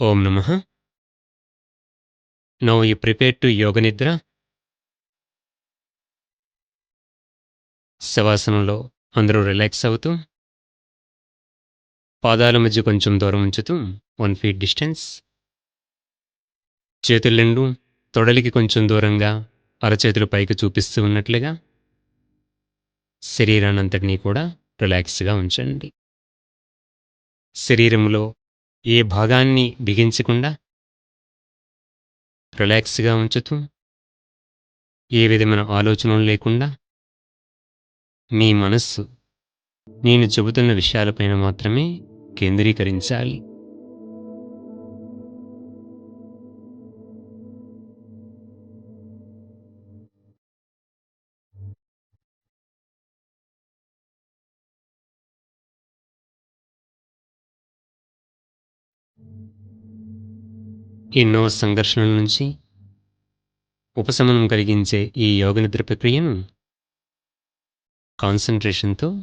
ఓం నమ. Now you prepare to yoga nidra. శవాసనంలో అందరూ relax అవుతూ పాదాల మధ్య కొంచెం దూరం ఉంచుతూ వన్ ఫీట్ డిస్టెన్స్. చేతులు రెండు తొడలికి కొంచెం దూరంగా అరచేతులు పైకి చూపిస్తూ ఉన్నట్లుగా. శరీరాన్నంతటినీ కూడా రిలాక్స్గా ఉంచండి. శరీరంలో ఏ భాగాన్ని బిగించకుండా రిలాక్స్గా ఉంచుతూ ఏ విధమైన ఆలోచనలు లేకుండా మీ మనస్సు నేను చెబుతున్న విషయాలపైన మాత్రమే కేంద్రీకరించాలి. ఎన్నో సంఘర్షణల నుంచి ఉపశమనం కలిగించే ఈ యోగ నిద్ర ప్రక్రియను కాన్సన్ట్రేషన్తో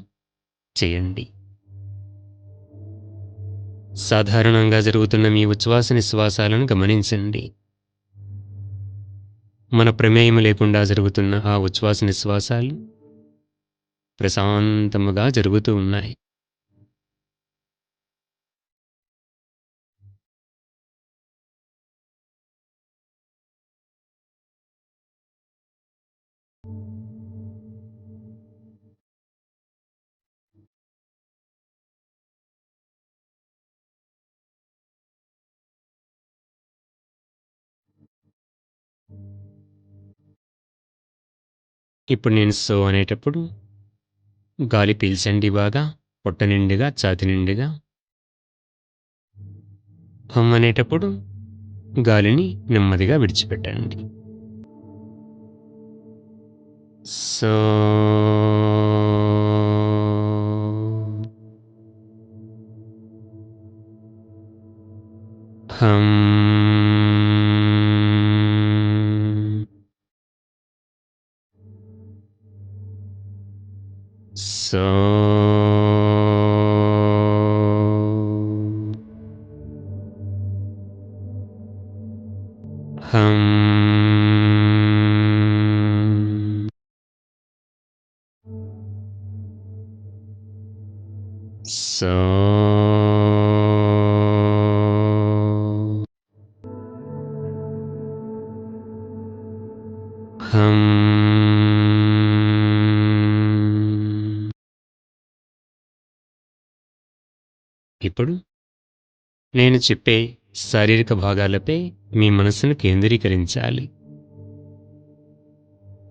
చేయండి. సాధారణంగా జరుగుతున్న మీ ఉచ్ఛ్వాస నిశ్వాసాలను గమనించండి. మన ప్రమేయం లేకుండా జరుగుతున్న ఆ ఉచ్ఛ్వాస నిశ్వాసాలు ప్రశాంతముగా జరుగుతూ ఉన్నాయి. ఇప్పుడు నేను సో అనేటప్పుడు గాలి పీల్చండి బాగా పొట్ట నిండుగా ఛాతి నిండుగా. హమ్ అనేటప్పుడు గాలిని నెమ్మదిగా విడిచిపెట్టండి. సో హమ్ సో హమ్ సో ఇప్పుడు నేను చెప్పే శారీరక భాగాలపై మీ మనసును కేంద్రీకరించాలి.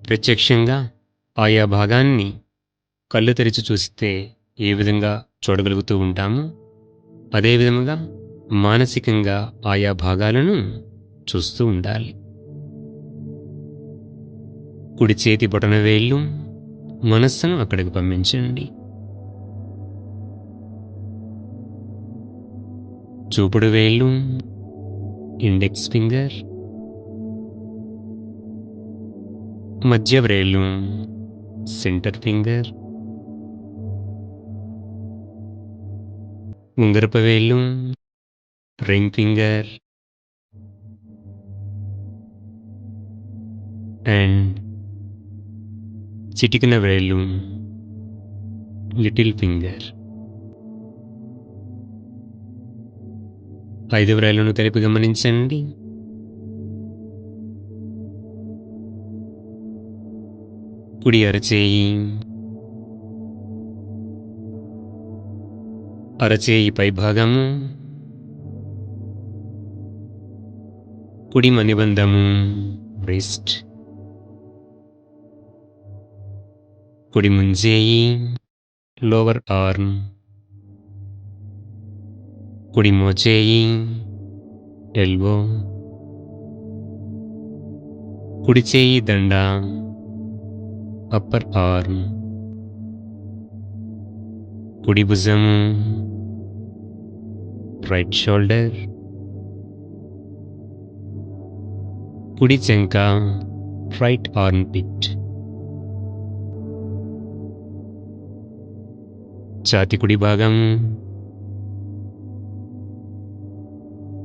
ప్రత్యక్షంగా ఆయా భాగాన్ని కళ్ళు తెరిచి చూస్తే ఏ విధంగా చూడగలుగుతూ ఉంటామో అదేవిధంగా మానసికంగా ఆయా భాగాలను చూస్తూ ఉండాలి. కుడి చేతి బొటన వేళ్ళు మనస్సును అక్కడికి పంపించండి. చూపుడు వేళ్ళు ఇండెక్స్ ఫింగర్ మధ్య వ్రేళ్ళు సెంటర్ ఫింగర్ ఉంగరపు వేళ్ళు రింగ్ ఫింగర్ అండ్ చిటికిన వేళ్ళు లిటిల్ ఫింగర్ ఐదు వ్రేళ్ళను తెలిపి గమనించండి. కుడి అరచేయి. అరచేయి పై భాగము కుడి మణిబంధము రిస్ట్. కుడి ముంజేయి లోవర్ ఆర్మ్. కుడి మోచేయి ఎల్బో కుడి చేయి దండ అప్పర్ ఆర్మ్ కుడి భుజము రైట్ షోల్డర్ కుడి చెంక రైట్ ఆర్మ్ పిట్ ఛాతి కుడి భాగం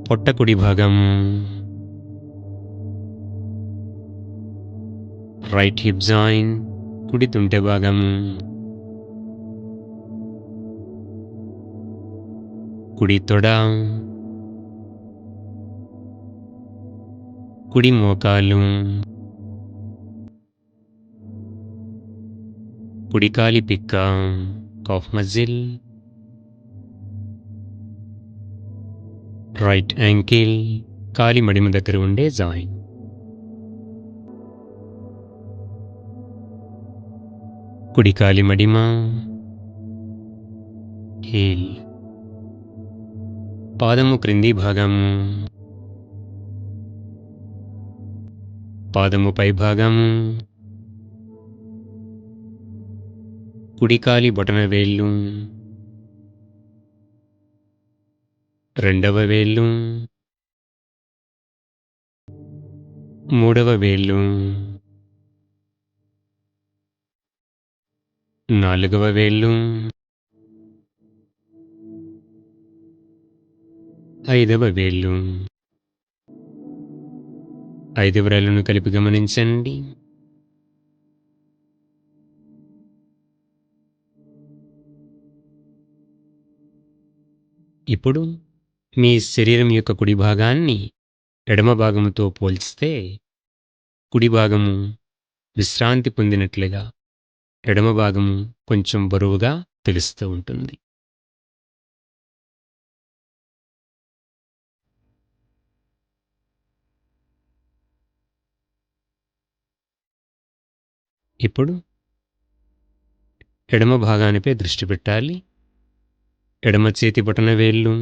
పొట్ట కుడి భాగం రైట్ హిప్ జాయిన్ కుడి తుంటె భాగం కుడి తొడ కుడి మోకాలు కుడి కాలి పిక్క కాఫ్ మజిల్ రైట్ యాంకిల్ కాలి మడిమ దగ్గర ఉండే జాయిన్ కుడి కాలి మడిమ హీల్. పాదము క్రింది భాగం పాదము పై భాగం కుడికాలి బొటన వేళ్ళు. రెండవ వేళ్ళు మూడవ వేళ్ళు నాలుగవ వేళ్ళు ఐదవ వేళ్ళు ఐదు వ్రేళ్ళను కలిపి గమనించండి. ఇప్పుడు మీ శరీరం యొక్క కుడి భాగాన్ని ఎడమ భాగముతో పోల్చితే కుడి భాగము విశ్రాంతి పొందినట్లుగా ఎడమ భాగము కొంచెం బరువుగా తెలుస్తూ ఉంటుంది. ఇప్పుడు ఎడమ భాగానిపై దృష్టి పెట్టాలి. ఎడమ చేతి బొటన వేళ్ళు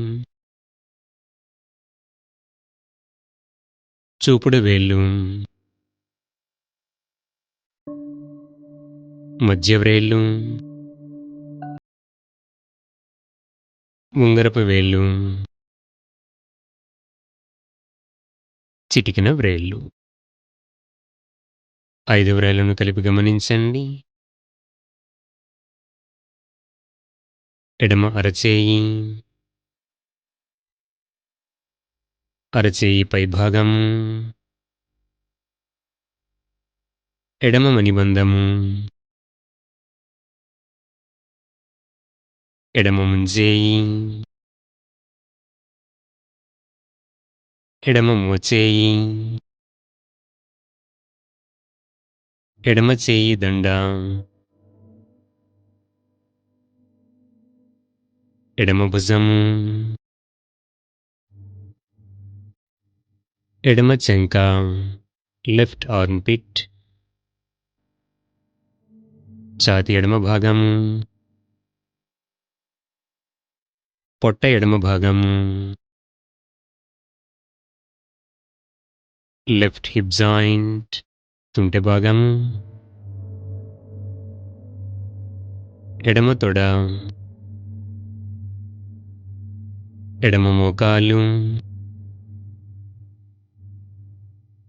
చూపుడు వేళ్ళు. మధ్య వ్రేళ్ళు ఉంగరపు వేళ్ళు. చిటికిన వ్రేళ్ళు. ఐదు వ్రేళ్ళను కలిపి గమనించండి. ఎడమ అరచేయి. అరచేయి పైభాగం ఎడమ మణిబంధము ఎడమ ముంజేయి ఎడమ మోచేయి ఎడమ చేయి దండ ఎడమ భుజము ఎడమ చెంక లెఫ్ట్ ఆర్మ్పిట్ ఛాతి ఎడమ భాగం పొట్ట ఎడమ భాగం లెఫ్ట్ హిప్ జాయింట్ తుంటె భాగం ఎడమ తొడ ఎడమ మోకాలు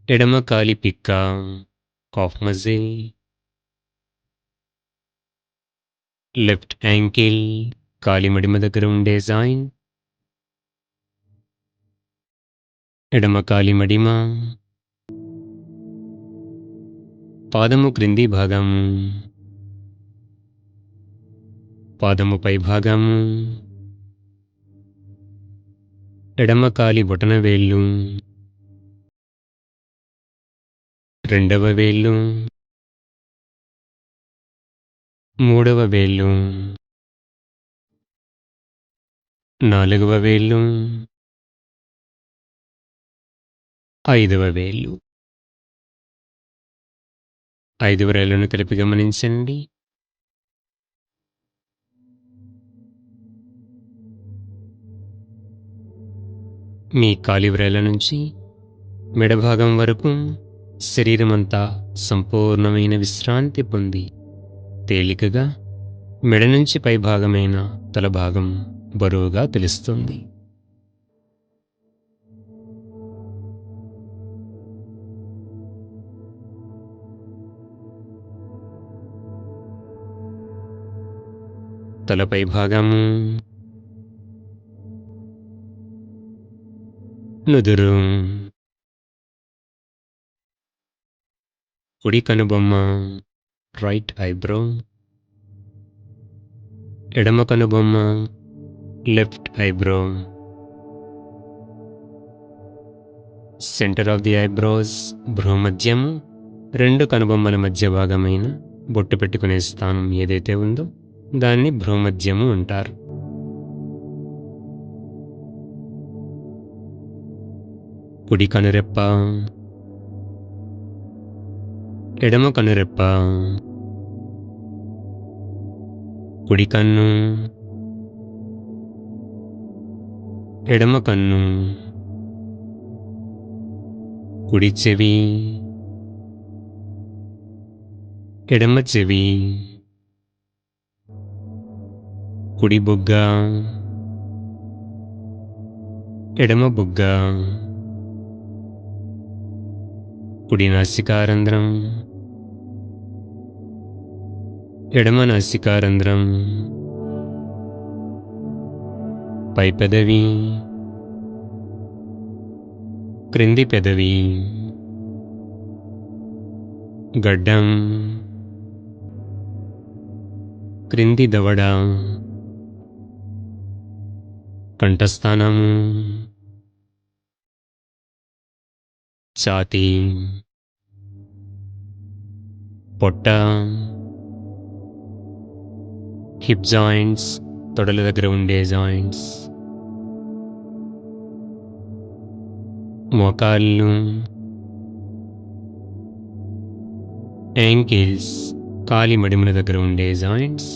ఎడమ కాలి పిక్క కాఫ్ మజిల్ లెఫ్ట్ యాంకిల్ కాలి మడిమ దగ్గర ఉండే జాయిన్ ఎడమ కాలి మడిమ పాదము క్రింది భాగం పాదము పై భాగము ఎడమ కాలి బొటన వేళ్ళు రెండవ వేళ్ళు మూడవ వేళ్ళు నాలుగవ వేళ్ళు ఐదవ వేళ్ళు ఐదు వ్రేళ్ళను కలిపి గమనించండి. మీ కాలి వ్రేళ్ళ నుంచి మెడభాగం వరకు శరీరమంతా సంపూర్ణమైన విశ్రాంతి పొంది తేలికగా మెడ నుంచి పై భాగమైన తల భాగం బరువుగా తెలుస్తుంది. తలపై భాగము నుదురు. కుడి కనుబొమ్మ రైట్ ఐబ్రో ఎడమ కనుబొమ్మ left eyebrow centre of the eyebrows భ్రూమధ్యం రెండు కనుబొమ్మల మధ్య భాగమైన బొట్టు పెట్టుకునే స్థానం ఏదైతే ఉందో దాన్ని భ్రూమధ్యము అంటారు. కుడి కనురెప్ప ఎడమ కనురెప్ప. కుడి కన్ను. ఎడమ కన్ను. కుడి చెవి. ఎడమ చెవి. కుడి బుగ్గ. ఎడమ బుగ్గ. కుడి నాసికారంధ్రం. ఎడమ నాసికారంధ్రం పై పెదవి క్రింది పెదవి. గడ్డం. క్రింది దవడ. కంఠస్థానం ఛాతీ. పొట్ట. హిప్ జాయింట్స్ తొడల దగ్గర ఉండే జాయింట్స్ మోకాళ్ళు యాంకిల్స్ కాలి మడిముల దగ్గర ఉండే జాయింట్స్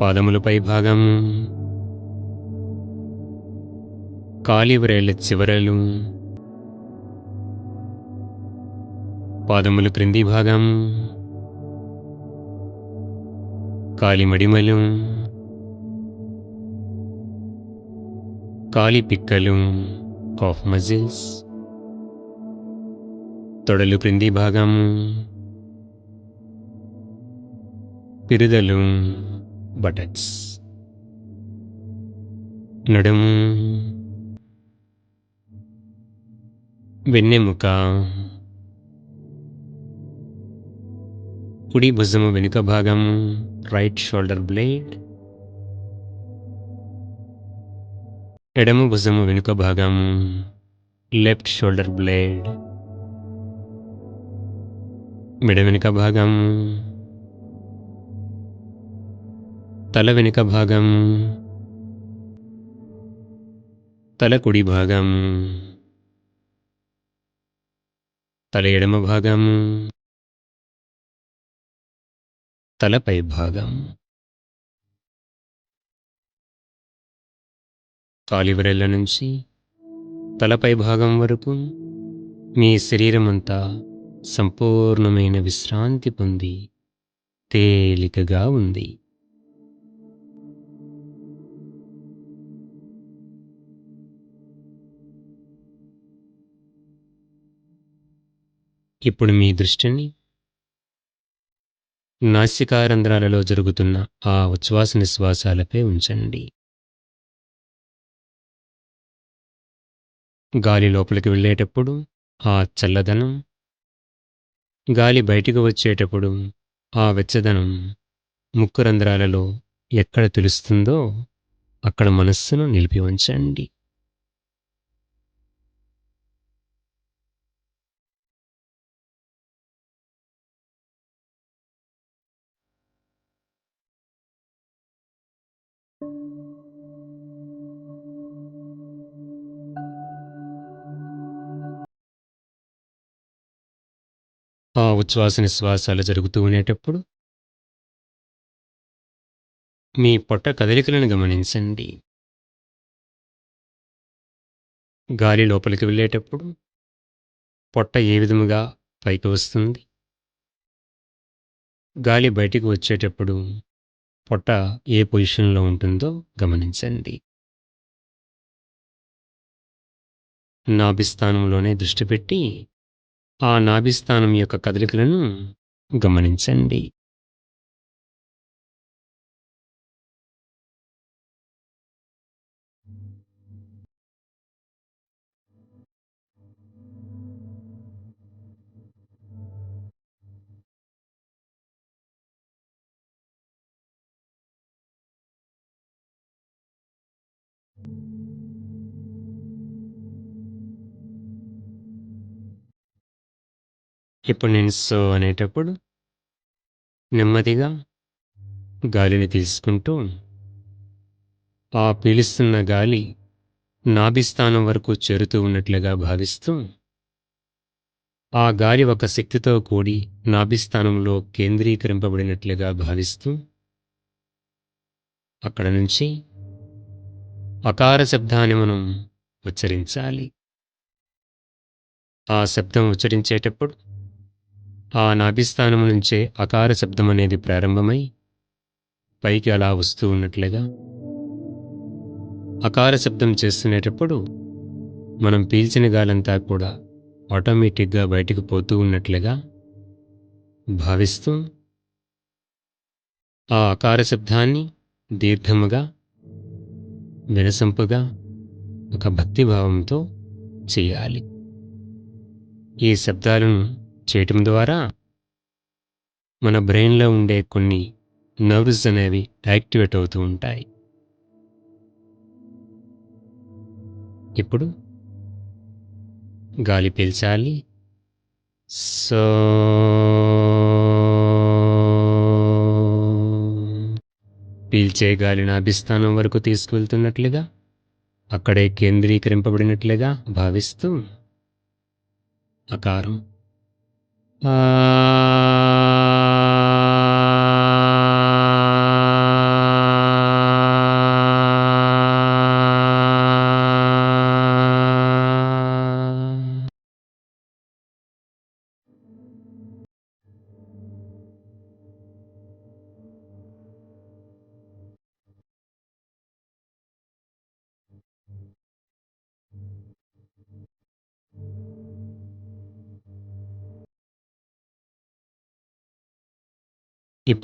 పాదములపై భాగం కాలి వ్రేళ్ళ చివరలు పాదములు క్రింది భాగం కాలిమడిమలు కాలి పిక్కలు కాఫ్ మజిల్స్ తొడలు క్రింది భాగం పిరుదలు బటక్స్ నడుము వెన్నెముక కుడి భుజము వెనుక భాగం రైట్ షోల్డర్ బ్లేడ్ ఎడమ భుజము వెనుక భాగము లెఫ్ట్ షోల్డర్ బ్లేడ్ మెడ వెనుక భాగం తల వెనుక భాగం తల కుడి భాగం తల ఎడమ భాగం తలపై భాగం. కాలివరెళ్ళ నుంచి తలపై భాగం వరకు మీ శరీరమంతా సంపూర్ణమైన విశ్రాంతి పొంది తేలికగా ఉంది. ఇప్పుడు మీ దృష్టిని నాసికారంధ్రాలలో జరుగుతున్న ఆ ఉచ్ఛ్వాస నిశ్వాసాలపై ఉంచండి. గాలి లోపలికి వెళ్ళేటప్పుడు ఆ చల్లదనం గాలి బయటికి వచ్చేటప్పుడు ఆ వెచ్చదనం ముక్కు రంధ్రాలలో ఎక్కడ తెలుస్తుందో అక్కడ మనస్సును నిలిపి ఉంచండి ఉచ్ఛ్వాస నిశ్వాసాలు జరుగుతూ ఉండేటప్పుడు మీ పొట్ట కదలికలను గమనించండి. గాలి లోపలికి వెళ్ళేటప్పుడు పొట్ట ఏ విధముగా పైకి వస్తుంది? గాలి బయటికి వచ్చేటప్పుడు పొట్ట ఏ పొజిషన్లో ఉంటుందో గమనించండి. నాభిస్థానంలోనే దృష్టి పెట్టి ఆ నాభిస్థానం యొక్క కదలికలను గమనించండి. ఇప్పుడు నేను సో అనేటప్పుడు నెమ్మదిగా గాలిని తీసుకుంటూ ఆ పీలుస్తున్న గాలి నాభిస్థానం వరకు చేరుతూ ఉన్నట్లుగా భావిస్తూ ఆ గాలి ఒక శక్తితో కూడి నాభిస్థానంలో కేంద్రీకరింపబడినట్లుగా భావిస్తూ అక్కడ నుంచి అకార శబ్దాన్ని మనం ఉచ్చరించాలి. ఆ శబ్దం ఉచ్చరించేటప్పుడు ఆ నాభిస్థానం నుంచే అకార శబ్దం అనేది ప్రారంభమై పైకి అలా వస్తూ ఉన్నట్లుగా అకార శబ్దం చేస్తునేటప్పుడు మనం పీల్చిన గాలంతా కూడా ఆటోమేటిక్గా బయటికి పోతూ ఉన్నట్లుగా భావిస్తూ ఆ అకార శబ్దాన్ని దీర్ఘముగా వినసంపుగా ఒక భక్తిభావంతో చేయాలి. ఈ శబ్దాలను చేయటం ద్వారా మన బ్రెయిన్లో ఉండే కొన్ని నర్వ్స్ అనేవి యాక్టివేట్ అవుతూ ఉంటాయి. ఇప్పుడు గాలి పీల్చాలి. సో పీల్చే గాలిని అభిస్థానం వరకు తీసుకువెళ్తున్నట్లుగా అక్కడే కేంద్రీకరింపబడినట్లుగా భావిస్తూ అకారం ఆ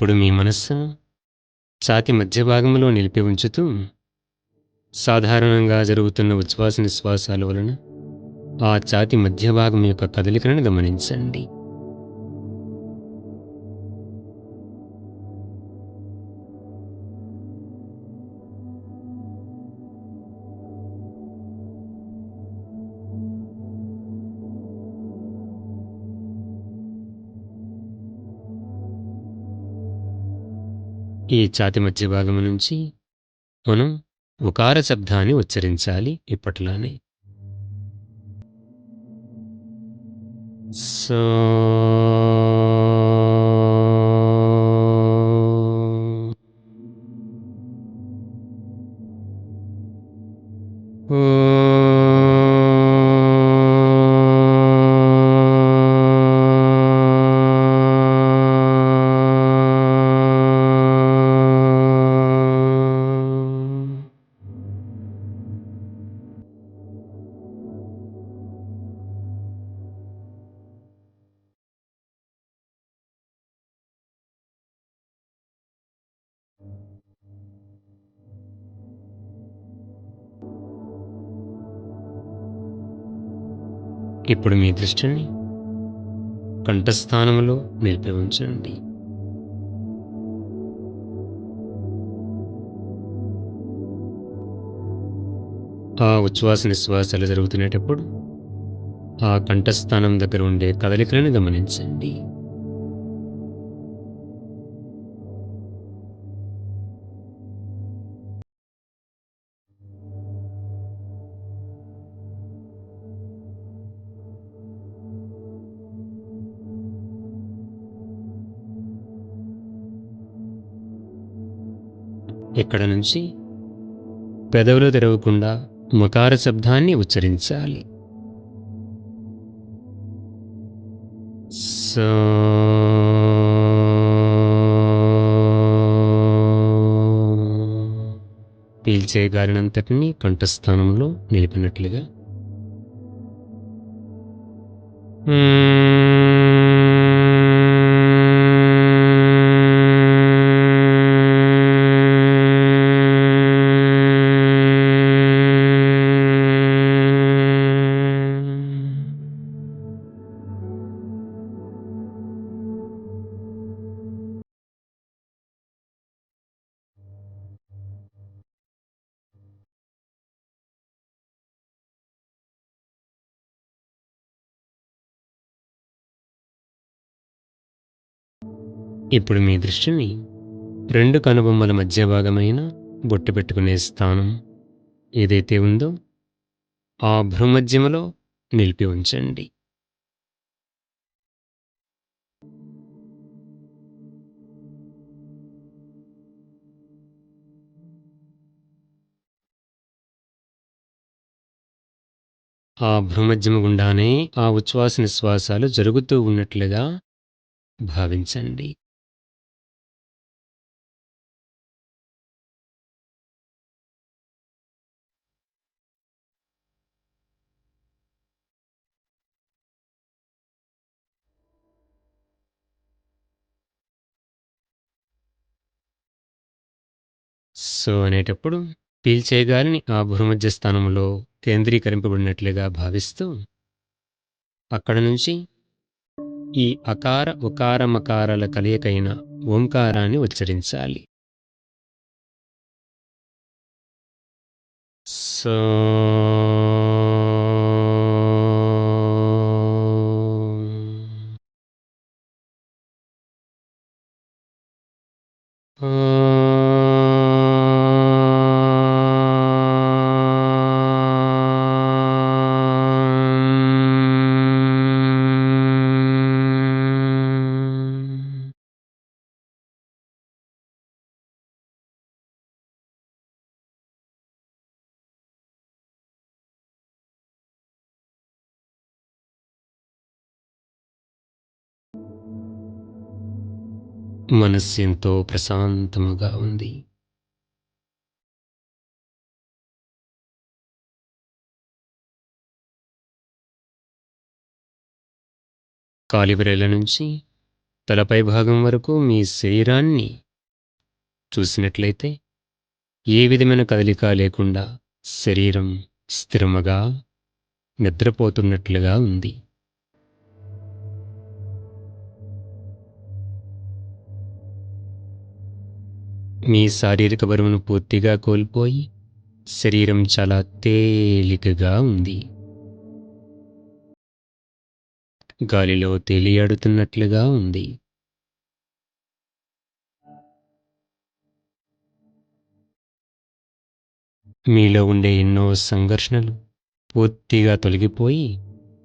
ఇప్పుడు మీ మనస్సు ఛాతి మధ్య భాగంలో నిలిపి ఉంచుతూ సాధారణంగా జరుగుతున్న ఉచ్ఛ్వాస నిశ్వాసాల వలన ఆ ఛాతి మధ్య భాగం యొక్క కదలికలను గమనించండి. ఈ ఛాతి మధ్య భాగం నుంచి మనం ఉకార శబ్దాన్ని ఉచ్చరించాలి ఇప్పట్లానే. సో ఇప్పుడు మీ దృష్టిని కంఠస్థానంలో నిలిపి ఉంచండి. ఆ ఉచ్ఛ్వాస నిశ్వాసాలు జరుగుతునేటప్పుడు ఆ కంఠస్థానం దగ్గర ఉండే కదలికలను గమనించండి. ఇక్కడ నుంచి పెదవులు తెరవకుండా మకార శబ్దాన్ని ఉచ్చరించాలి. సో పీల్చే గాలినంతటినీ కంఠస్థానంలో నిలిపినట్లుగా ఇప్పుడు మీ దృష్టిని రెండు కనుబొమ్మల మధ్య భాగమైన బొట్టు పెట్టుకునే స్థానం ఏదైతే ఉందో ఆ భ్రూమధ్యములో నిలిపి ఉంచండి. ఆ భ్రూమధ్యము గుండానే ఆ ఉచ్ఛ్వాస నిశ్వాసాలు జరుగుతూ ఉన్నట్లుగా భావించండి. సో అనేటప్పుడు పీల్చే గాలిని ఆ భూమధ్య స్థానంలో కేంద్రీకరింపబడినట్లుగా భావిస్తూ అక్కడ నుంచి ఈ అకార ఉకార మకారాల కలయికైన ఓంకారాన్ని ఉచ్చరించాలి. సో మనస్సు ఎంతో ప్రశాంతముగా ఉంది. కాలిబిరేల నుంచి తలపై భాగం వరకు మీ శరీరాన్ని చూసినట్లయితే ఏ విధమైన కదలిక లేకుండా శరీరం స్థిరముగా నిద్రపోతున్నట్లుగా ఉంది. మీ శారీరక బరువును పూర్తిగా కోల్పోయి శరీరం చాలా తేలికగా ఉంది. గాలిలో తేలియాడుతున్నట్లుగా ఉంది. మీలో ఉండే ఎన్నో సంఘర్షణలు పూర్తిగా తొలగిపోయి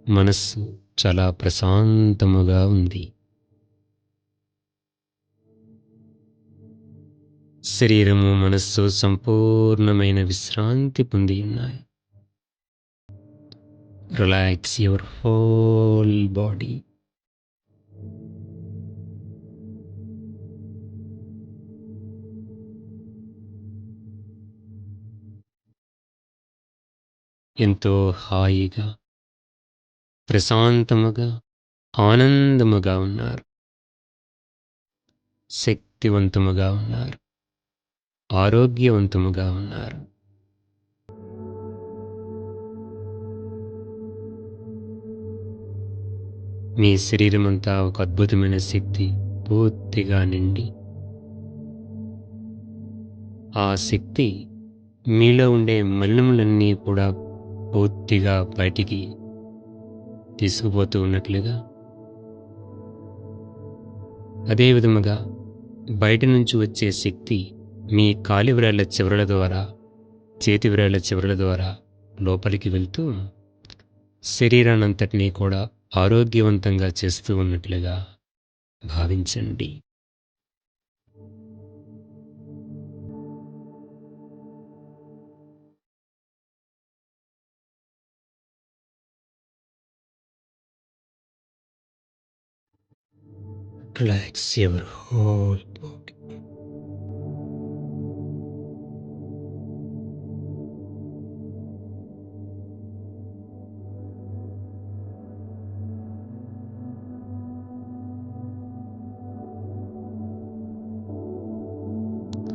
మనస్సు చాలా ప్రశాంతముగా ఉంది. శరీరము మనస్సు సంపూర్ణమైన విశ్రాంతి పొంది ఉన్నాయి. రిలాక్స్ యువర్ హోల్ బాడీ ఎంతో హాయిగా ప్రశాంతముగా ఆనందముగా ఉన్నారు. శక్తివంతముగా ఉన్నారు. ఆరోగ్యవంతముగా ఉన్నారు. మీ శరీరం అంతా ఒక అద్భుతమైన శక్తి పూర్తిగా నిండి ఆ శక్తి మీలో ఉండే మలినములన్నీ కూడా పూర్తిగా బయటికి తీసుకుపోతూ ఉన్నట్లుగా అదే విధముగా బయట నుంచి వచ్చే శక్తి మీ కాలి విరాళ్ళ చివరల ద్వారా చేతి విరాళ్ళ చివరల ద్వారా లోపలికి వెళ్తూ శరీరాన్నంతటినీ కూడా ఆరోగ్యవంతంగా చేస్తూ ఉన్నట్లుగా భావించండి Relax your whole body.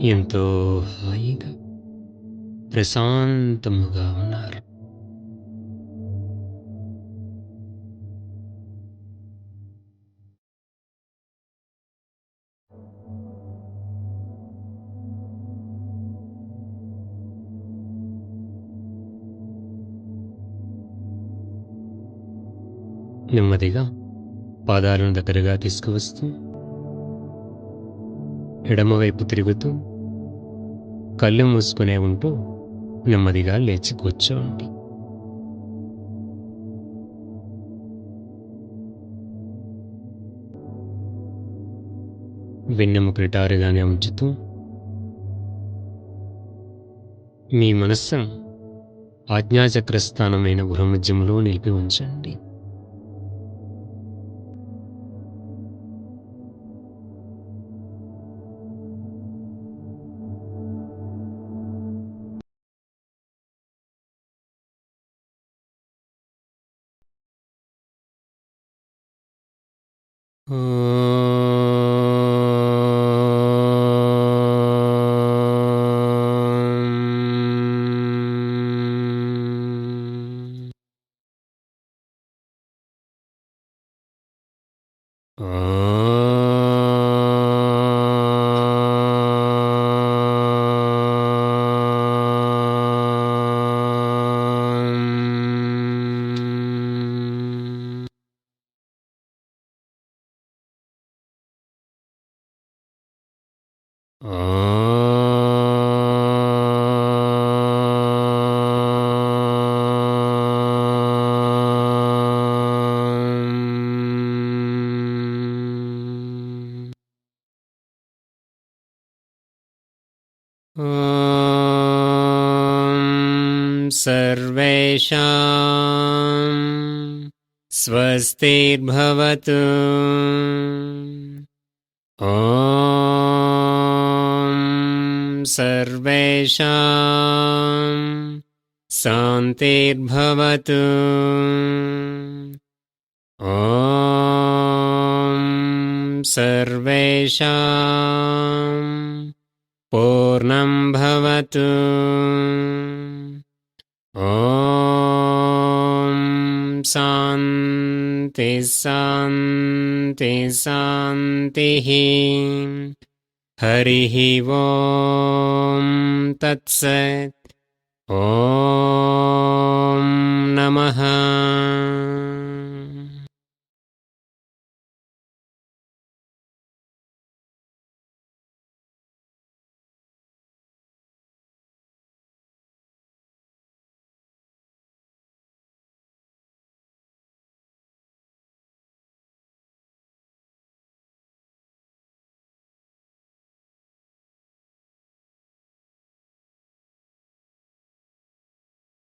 ఎంతో హాయిగా ప్రశాంతముగా ఉన్నారు. నెమ్మదిగా పాదాలను దగ్గరగా తీసుకువస్తూ ఎడమవైపు తిరుగుతూ కళ్ళు మూసుకునే ఉంటూ నెమ్మదిగా లేచి కూర్చోండి. వెన్నెముక నిటారుగానే ఉంచుతూ మీ మనస్సును ఆజ్ఞాచక్ర స్థానమైన గృహమధ్యంలో నిలిపి ఉంచండి. ॐ सर्वेषां स्वस्तिर्भवतु। ॐ सर्वेषां शान्तिर्भवतु। ॐ सर्वेषां पूर्णं भवतु ॐ शान्ति शान्ति शान्तिः। हरिः ॐ तत्सत्। ॐ नमः